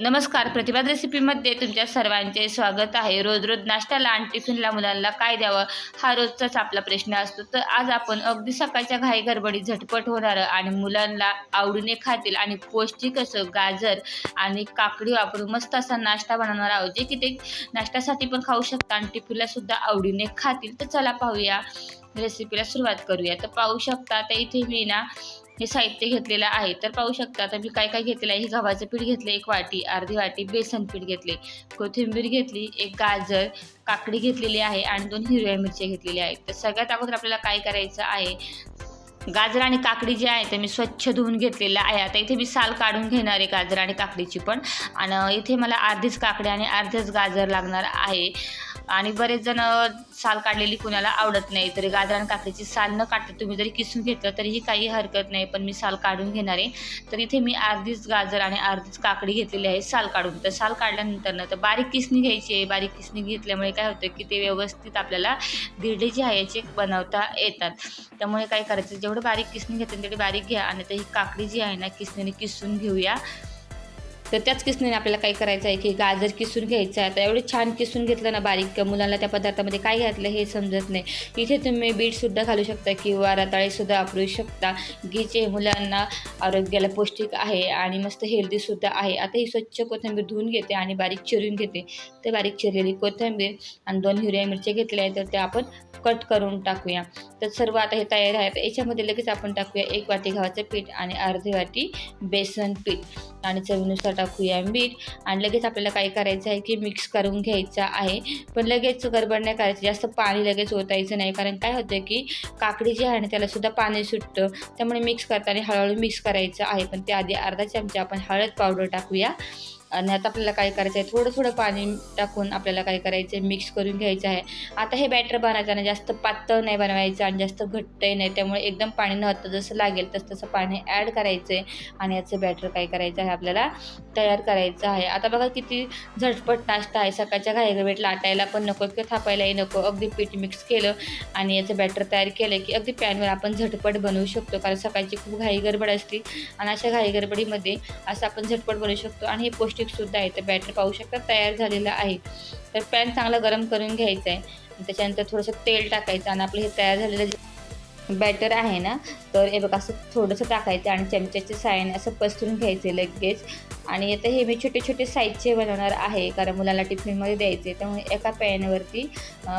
नमस्कार प्रतिभा रेसिपीमध्ये तुमच्या सर्वांचे स्वागत आहे. रोज रोज नाश्त्याला आणि टिफिनला मुलांना काय द्यावं हा रोजचाच आपला प्रश्न असतो. तर आज आपण अगदी सकाळच्या घाई गडबडी झटपट होणारं आणि मुलांना आवडीने खातील आणि पौष्टिक असं गाजर आणि काकडी वापरून मस्त असा नाश्ता बनवणार आहोत. जे की ते नाश्त्यासाठी पण खाऊ शकता आणि टिफिनला सुद्धा आवडीने खातील. तर चला पाहूया रेसिपीला सुरुवात करूया. तर पाहू शकता तर इथे मी ना हे साहित्य घेतलेलं आहे तर पाहू शकता आता मी काय काय घेतलेलं आहे. हे गव्हाचं पीठ घेतलं एक वाटी अर्धी वाटी बेसन पीठ घेतले कोथिंबीर घेतली एक गाजर काकडी घेतलेली आहे आणि दोन हिरव्या मिरच्या घेतलेल्या आहेत. तर सगळ्यात अगोदर आपल्याला काय करायचं आहे गाजर आणि काकडी जी आहे ते मी स्वच्छ धुवून घेतलेलं आहे. आता इथे मी साल काढून घेणार आहे गाजर आणि काकडीची पण. आणि इथे मला अर्धीच काकडी आणि अर्धेच गाजर लागणार आहे. आणि बरेच जण साल काढलेली कुणाला आवडत नाही. तरी गाजर आणि काकडीची साल न काढता तुम्ही जरी किसून घेतलं तरीही काही हरकत नाही. पण मी साल काढून घेणार आहे. तर इथे मी अर्धीच गाजर आणि अर्धीच काकडी घेतलेली आहे साल काढून. तर साल काढल्यानंतर ना तर बारीक किसणी घ्यायची आहे. बारीक किसणी घेतल्यामुळे काय होतं की ते व्यवस्थित आपल्याला धिरडे जे आहे याचे बनवता येतात. त्यामुळे काय करायचं जेवढं बारीक किसणी घेते तेवढी बारीक घ्या. आणि तर ही काकडी जी आहे ना किसणीने किसून घेऊया. तर त्याच किसणीने आपल्याला काय करायचं आहे की गाजर किसून घ्यायचं आहे. आता एवढे छान किसून घेतलं ना बारीक मुलांना त्या पदार्थामध्ये काय घातलं हे समजत नाही. इथे तुम्ही बीटसुद्धा घालू शकता किंवा रताळीसुद्धा वापरू शकता. घीचे मुलांना आरोग्याला पौष्टिक आहे आणि मस्त हेल्दीसुद्धा आहे. आता ही स्वच्छ कोथिंबीर धुवून घेते आणि बारीक चिरून घेते. तर बारीक चिरलेली कोथिंबीर आणि दोन हिरव्या मिरच्या घेतल्या आहेत तर त्या आपण कट करून टाकूया. तर सर्व आता हे तयार आहे. याच्यामध्ये लगेच आपण टाकूया एक वाटी गव्हाचं पीठ आणि अर्धी वाटी बेसन पीठ. आणि चवीनुसार टाकूया मीठ. आणि लगेच आपल्याला काय करायचं आहे की मिक्स करून घ्यायचं आहे. पण लगेच गडबड नाही करायचं. जास्त पाणी लगेच ओतायचं नाही. कारण काय होतं की काकडी जी आहे ना त्याला सुद्धा पाणी सुटतं. त्यामुळे मिक्स करताना हळूहळू मिक्स करायचं आहे. पण त्याआधी अर्धा चमचा आपण हळद पावडर टाकूया. आणि आता आपल्याला काय करायचं आहे? थोडं थोडं पाणी टाकून आपल्याला काय करायचं आहे? मिक्स करून घ्यायचं आहे. आता हे बॅटर बनायचं ना जास्त पातळ नाही बनवायचं आणि जास्त घट्टही नाही. त्यामुळे एकदम पाणी नव्हतं. जसं लागेल तसं तसं पाणी ॲड करायचं आहे आणि याचं बॅटर काय करायचं आहे आपल्याला तयार करायचं आहे. आता बघा किती झटपट नाश्ता आहे. सकाळच्या घाईगवेट लाटायला पण नको किंवा थापायलाही नको. अगदी पीठ मिक्स केलं आणि याचं बॅटर तयार केलं की अगदी पॅनवर आपण झटपट बनवू शकतो. कारण सकाळची खूप घाई गडबड असते आणि अशा घाई गडबडीमध्ये असं आपण झटपट बनवू शकतो. आणि हे स्टिकसुद्धा आहे तर बॅटर पाहू शकता तयार झालेलं आहे. तर पॅन चांगला गरम करून घ्यायचा आहे. त्याच्यानंतर थोडंसं तेल टाकायचं आणि आपलं हे तयार झालेलं बॅटर आहे ना तर हे बघा असं थोडंसं टाकायचं आणि चमच्याचे सायन असं पसरून घ्यायचे लगेच. आणि आता हे मी छोटे छोटे साईजचे बनवणार आहे कारण मुलाला टिफिनमध्ये द्यायचे त्यामुळे एका पॅनवरती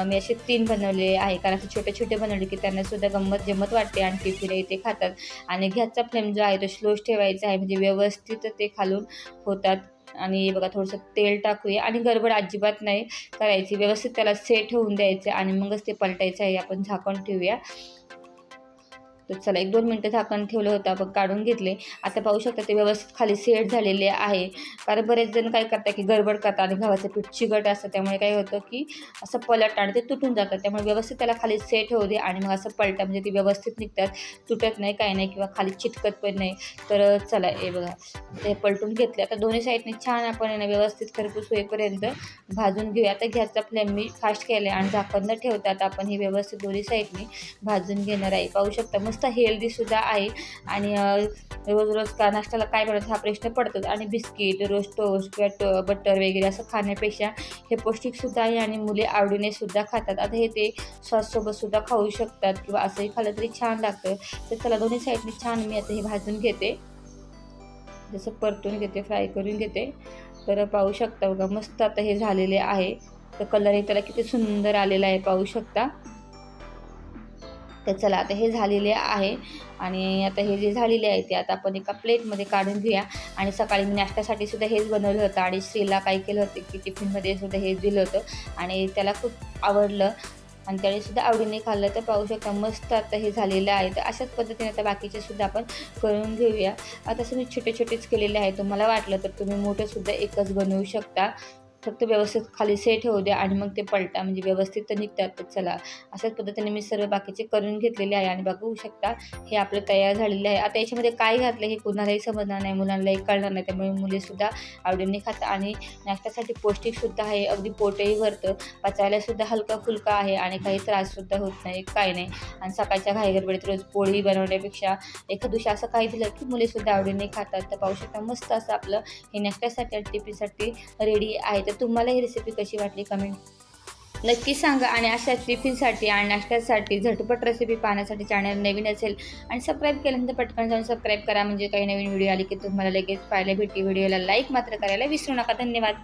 मी असे तीन बनवले आहे कारण असे छोटे छोटे बनवले की त्यांनासुद्धा गंमत जमत वाटते आणि टिफिन ते खातात. आणि गॅसचा फ्लेम जो आहे तो स्लोच ठेवायचा आहे म्हणजे व्यवस्थित ते खालून होतात. आणि बघा थोडंसं तेल टाकूया. आणि गडबड अजिबात नाही करायची. व्यवस्थित त्याला सेट होऊन द्यायचं आणि मगच ते पलटायचं आहे. आपण झाकण ठेवूया. तर चला एक दोन मिनटं झाकण ठेवलं होतं आपण काढून घेतले. आता पाहू शकता ते व्यवस्थित खाली सेट झालेले आहे. कारण बरेच जण काय करतात की गडबड करतात आणि गव्हाचं पीठ चिकट असतं. त्यामुळे काय होतं की असं पलट आणि ते तुटून जातात त्यामुळे व्यवस्थित त्याला खाली सेट होऊ दे आणि मग असं पलटा म्हणजे ते व्यवस्थित निघतात. तुटत नाही काय नाही किंवा खाली चिटकत पण नाही. तर चला हे बघा. ते पलटून घेतले. आता दोन्ही साईडने छान आपण आहे ना व्यवस्थित खरपूस होईपर्यंत भाजून घेऊया. आता गॅसचा फ्लेम मी फास्ट केला आहे आणि झाकण न ठेवता आता आपण हे व्यवस्थित दोन्ही साईडने भाजून घेणार आहे. पाहू शकता मग मस्त हेल्दीसुद्धा आहे. आणि रोज रोज का नाश्त्याला काय बनवतं हा प्रश्न पडतोच. आणि बिस्किट रोज टोस्ट किंवा बटर वगैरे असं खाण्यापेक्षा हे पौष्टिकसुद्धा आहे आणि मुले आवडीने सुद्धा खातात. आता हे ते सॉससोबतसुद्धा खाऊ शकतात किंवा असंही खाल्लं तरी छान लागतं. तर त्याला दोन्ही साईडने छान मी आता हे भाजून घेते. जसं परतून घेते फ्राय करून घेते. तर पाहू शकता बघा मस्त आता हे झालेले आहे. तर कलरही त्याला किती सुंदर आलेला आहे पाहू शकता. तर चला आता हे झालेले आहे. आणि आता हे जे झालेले आहे ते आता आपण एका प्लेटमध्ये काढून घेऊया. आणि सकाळी मी नाश्त्यासाठी सुद्धा हेच बनवलं होतं आणि श्रीला काय केलं होतं की टिफिनमध्ये सुद्धा हेच दिलं होतं. आणि त्याला खूप आवडलं. आणि त्याने सुद्धा आवडीने खाल्लं. तर पाहू शकता मस्त आता हे झालेलं आहे. तर अशाच पद्धतीने आता बाकीचे सुद्धा आपण करून घेऊया. आता तसं मी छोटे छोटेच केलेले आहे. तुम्हाला वाटलं तर तुम्ही मोठेसुद्धा एकच बनवू शकता. फक्त व्यवस्थित खाली सेट ठेवू द्या आणि मग ते पलटा म्हणजे व्यवस्थित तर निघतात चला. अशाच पद्धतीने मी सर्व बाकीचे करून घेतलेले आहे आणि बघू शकता हे आपलं तयार झालेले आहे. आता याच्यामध्ये काय घातलं हे कुणालाही समजणार नाही मुलांनाही कळणार नाही त्यामुळे मुलीसुद्धा आवडीने खातात आणि नाश्त्यासाठी पौष्टिकसुद्धा आहे अगदी पोटही भरतं पचायलासुद्धा हलका फुलका आहे आणि काही त्राससुद्धा होत नाही काय नाही. आणि सकाळच्या घाईगरबडीत रोज पोळी बनवण्यापेक्षा एखाद दिवशी असं काही दिलं की मुलीसुद्धा आवडीने खातात. तर पाहू शकता मस्त असं आपलं हे नाश्त्यासाठी आणि टिफिनसाठी रेडी आहे. तर तुम्हाला ही रेसिपी कशी वाटली कमेंट नक्की सांगा आणि अशा टिफिनसाठी आणि नाश्त्यासाठी झटपट रेसिपी पाहण्यासाठी चॅनल नवीन असेल आणि सबस्क्राईब केल्यानंतर पटकन जाऊन सबस्क्राईब करा. म्हणजे काही नवीन व्हिडिओ आली की तुम्हाला लगेच पाहायला भेटी. व्हिडिओला लाईक मात्र करायला विसरू नका. धन्यवाद.